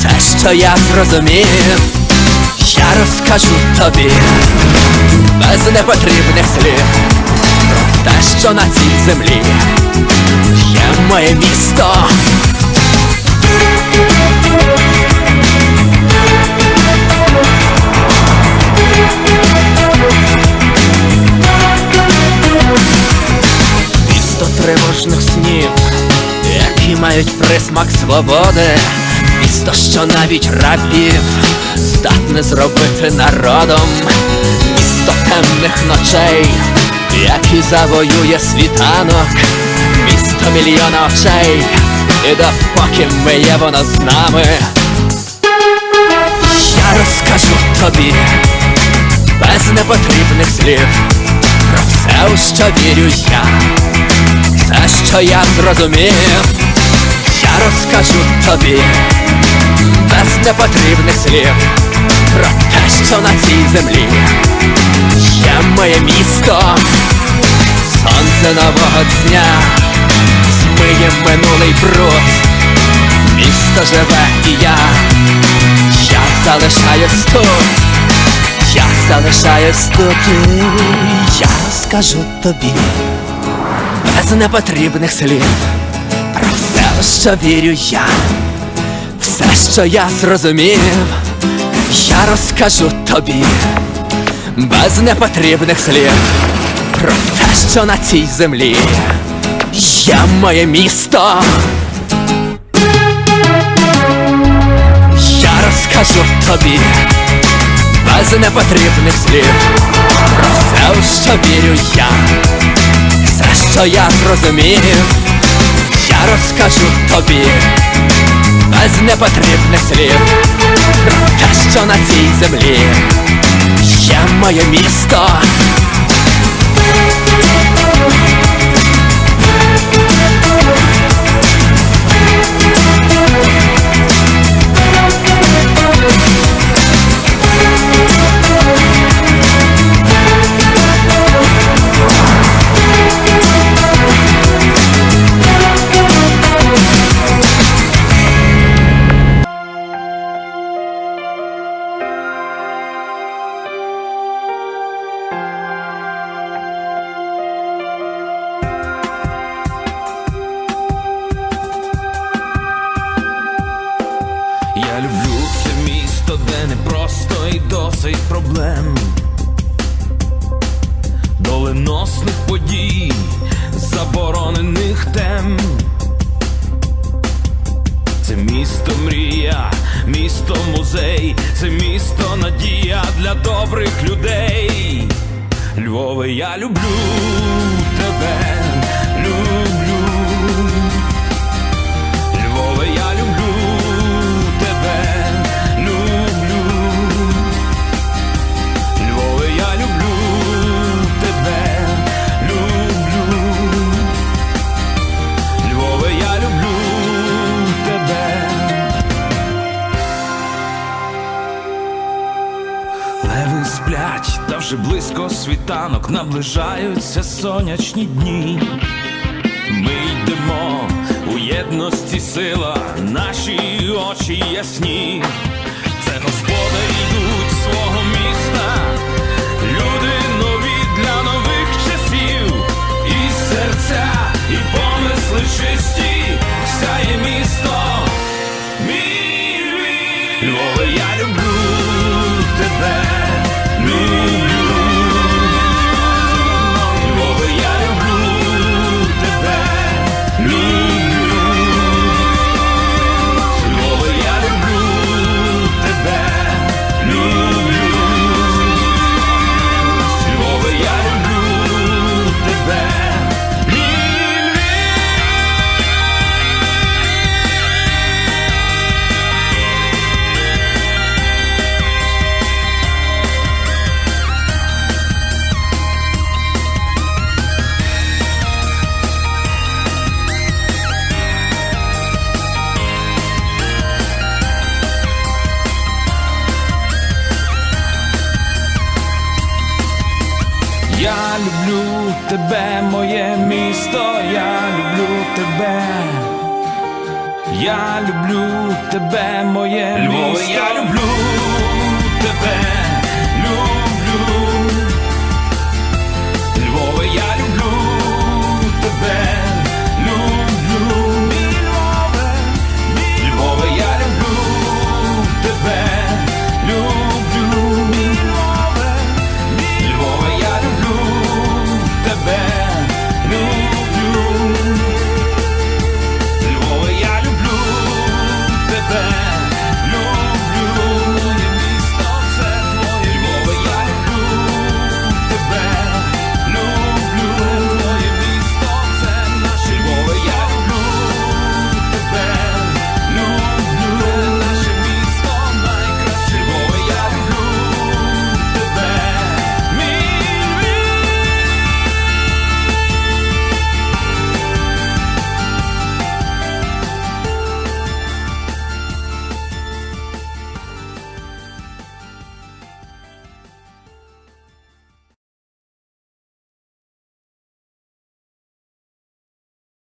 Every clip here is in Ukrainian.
все, що я зрозумів, я розкажу тобі без непотрібних слів про те, що на цій землі є моє місто. Місто тривожних снів, які мають присмак свободи, місто, що навіть рабів здатне зробити народом, місто темних ночей, які завоює світанок, місто мільйона очей, і допоки ми є воно з нами, я розкажу тобі без непотрібних слів про все, у що вірю я, все, що я зрозумів, розкажу тобі без непотрібних слів про те, що на цій землі є моє місто, сонце нового дня, змиє минулий бруд, місто живе і я, я залишаюсь тут. Я залишаюсь тут, і я розкажу тобі без непотрібних слів все, що вірю я, все, що я зрозумів, я розкажу тобі. Без непотрібних слів про те, що на цій землі є моє місто. Я розкажу тобі без непотрібних слів Про все, що вірю я, все, що я зрозумів, я розкажу тобі без непотрібних слів те, що на цій землі є моє місто. Я досить проблем. Доленосних подій, заборонених тем. Це місто мрія, місто музей, це місто надія для добрих людей. Львове, я люблю тебе, наближаються сонячні дні. Ми йдемо у єдності сила, наші очі ясні. Це господарі йдуть свого міста, люди нові для нових часів, і серця, і помисли чисті, Я люблю тебе, моє Львове, місто. я люблю тебе, люблю. Львове, я люблю тебе,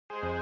Ти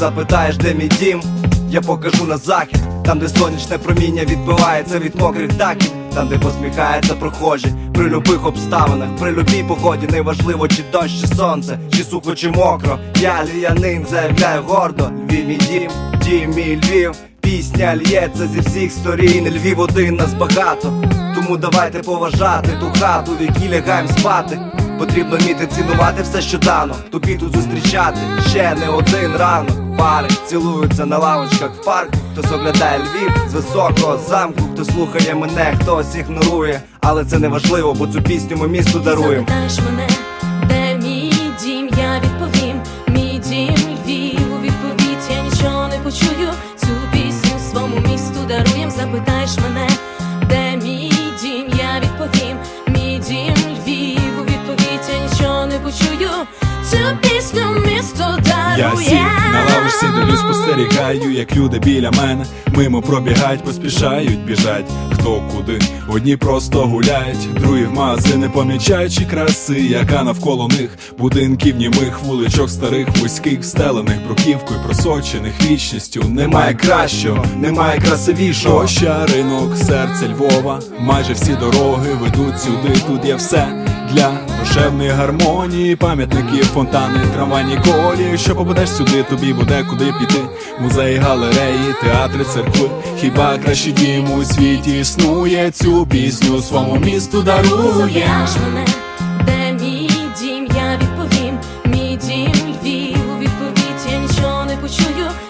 запитаєш, де мій дім, я покажу на захід, там, де сонячне проміння відбивається від мокрих дахів, там, де посміхається прохожі, при любих обставинах, при любій погоді, неважливо, чи дощ, чи сонце, чи сухо, чи мокро. Я ліянин заявляю гордо, Львів мій дім, дім мій Львів. Пісня лється зі всіх сторін, Львів один нас багато. Тому давайте поважати ту хату, в якій лягаєм спати. Потрібно вміти цінувати все, що дано. Тобі тут зустрічати ще не один ранок. Пари цілуються на лавочках в парку. Хтось оглядає Львів з високого замку. Хто слухає мене, хтось ігнорує. Але це не важливо, бо цю пісню ми місту даруємо. Запитаєш мене, де мій дім, я відповім, мій дім Львів у відповідь я нічого не почую. Цю пісню своєму місту даруєм. Запитаєш мене, де мій дім, я відповім, мій дім Львів у відповідь я нічого не почую. Цю пісню місто Я сів на лавочці, дивлюсь, спостерігаю, як люди біля мене мимо пробігають, поспішають, біжать. Хто куди? Одні просто гуляють, другі в магазини помічаючи краси, яка навколо них будинків, німих вуличок старих, вузьких, встелених бруківкою, просочених вічністю. Немає кращого, немає красивішого. Площа, ринок, серце Львова. Майже всі дороги ведуть сюди. Тут є все для душевної гармонії, пам'ятники, фонтани, трамвайні колії. Що попадеш сюди, тобі буде куди піти. Музеї, галереї, театри, церкви. Хіба кращий дім у світі існує? Цю пісню своєму місту дарує. Мене, де мій дім, я відповім, мій дім Львів у я нічого не почую.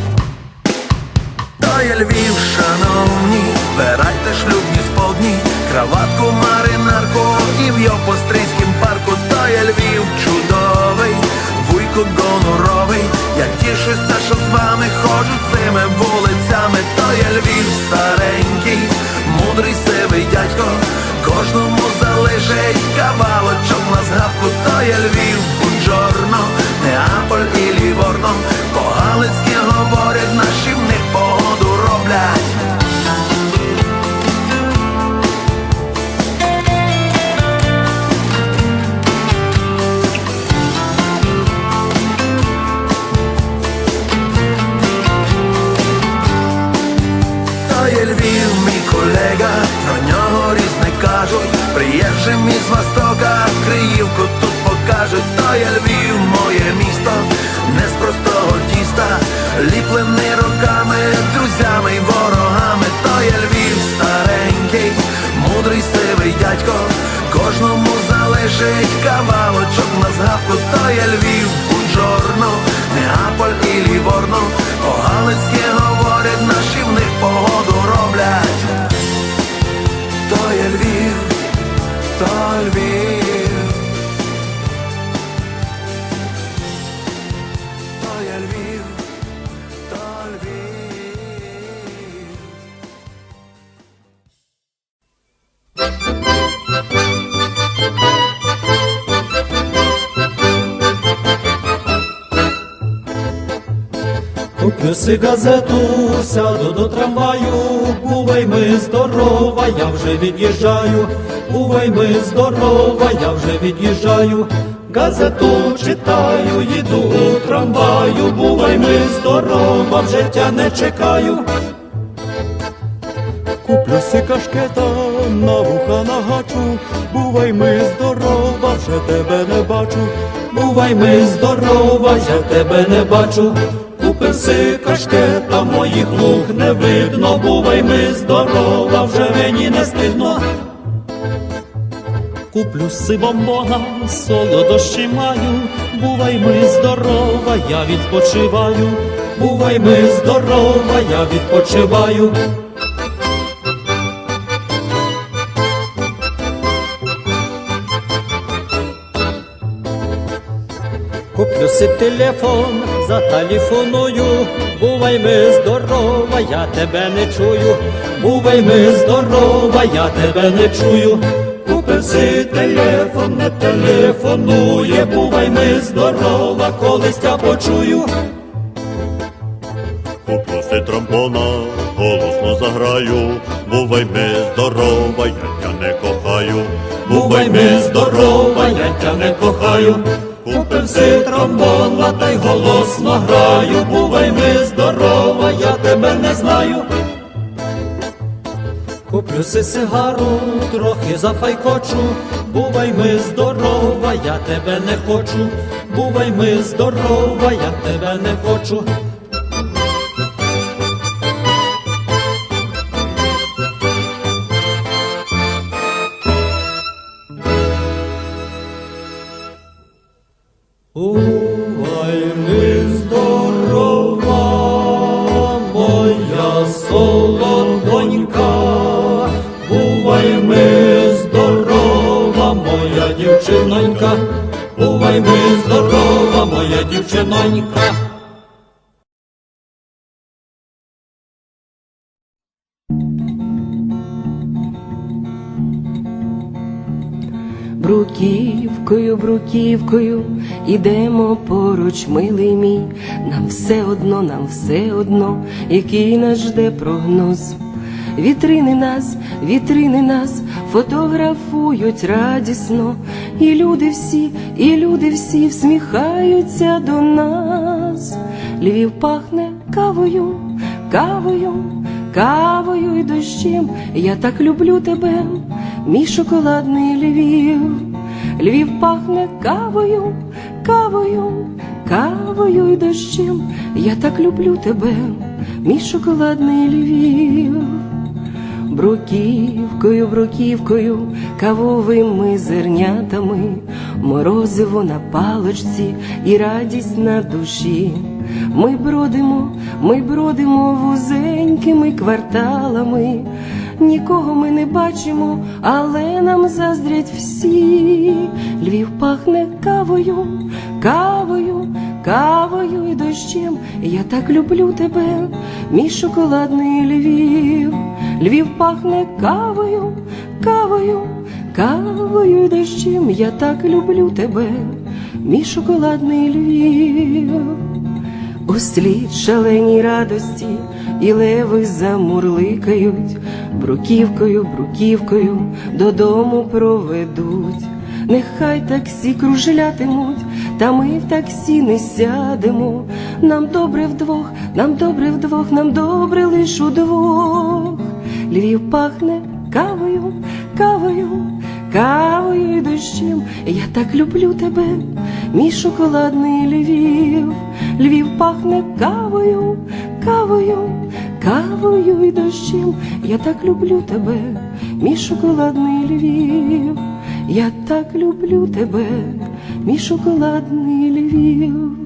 То Львів, шановні, збирайте шлюбні сподні, краватку, маринарку. І в Йопострийськім парку, то є Львів чудовий, вуйку гоноровий, я тішуся, що з вами ходжу цими вулицями, то є Львів старенький, мудрий сивий дядько, кожному залишить кавалочок на згадку, то є Львів, Куплю газету, сяду до трамваю, бувай ми здорова, я вже від'їжджаю, бувай ми здорова, я вже від'їжджаю, газету читаю, їду у трамваю, бувай ми здорова, в життя не чекаю. Куплю си кашкета, на вуха нагачу, бувай ми здорова, вже тебе не бачу, бувай ми здорова, я тебе не бачу. Купив си кашкета, моїх луг не видно, бувай ми здорова, вже мені не стидно. Куплю си бомбона, солодощі маю, бувай ми здорова, я відпочиваю, бувай ми здорова, я відпочиваю. Куплю си телефон, зателефоную, бувай ми здорова, я тебе не чую, бувай ми здорова, я тебе не чую. Купив си телефон, не телефонує, бувай ми здорова, колись я почую. Попроси тромбона, голосно заграю, бувай ми здорова, я тя не кохаю, Бувай ми здорова, я тя не кохаю. Купив си тромбон, та й голосно граю, бувай ми здорова, я тебе не знаю. Куплю си сигару, трохи зафайкочу, бувай ми здорова, я тебе не хочу, бувай ми здорова, я тебе не хочу. Дівчинонька. Бруківкою, бруківкою ідемо поруч, милий мій. Нам все одно, нам все одно, який нас жде прогноз. Вітрини нас, вітрини нас фотографують радісно, і люди всі, і люди всі всміхаються до нас. Львів пахне кавою, кавою, кавою і дощем. Я так люблю тебе, мій шоколадний Львів. Львів пахне кавою, кавою, кавою і дощем. Я так люблю тебе, мій шоколадний Львів. Бруківкою, бруківкою, кавовими зернятами, морозиво на паличці і радість на душі. Ми бродимо, ми бродимо вузенькими кварталами, нікого ми не бачимо, але нам заздрять всі. Львів пахне кавою, кавою, кавою і дощем. Я так люблю тебе, мій шоколадний Львів. Львів пахне кавою, кавою, кавою і дощем. Я так люблю тебе, мій шоколадний Львів. Услід шаленій радості і леви замурликають, бруківкою, бруківкою додому проведуть. Нехай таксі кружлятимуть, та ми в таксі не сядемо. Нам добре вдвох, нам добре вдвох, нам добре лиш удвох. Львів пахне кавою, кавою, кавою і дощем. Я так люблю тебе, мій шоколадний Львів. Львів пахне кавою, кавою, кавою і дощем. Я так люблю тебе, мій шоколадний Львів. Я так люблю тебе, мій шоколадний Львів.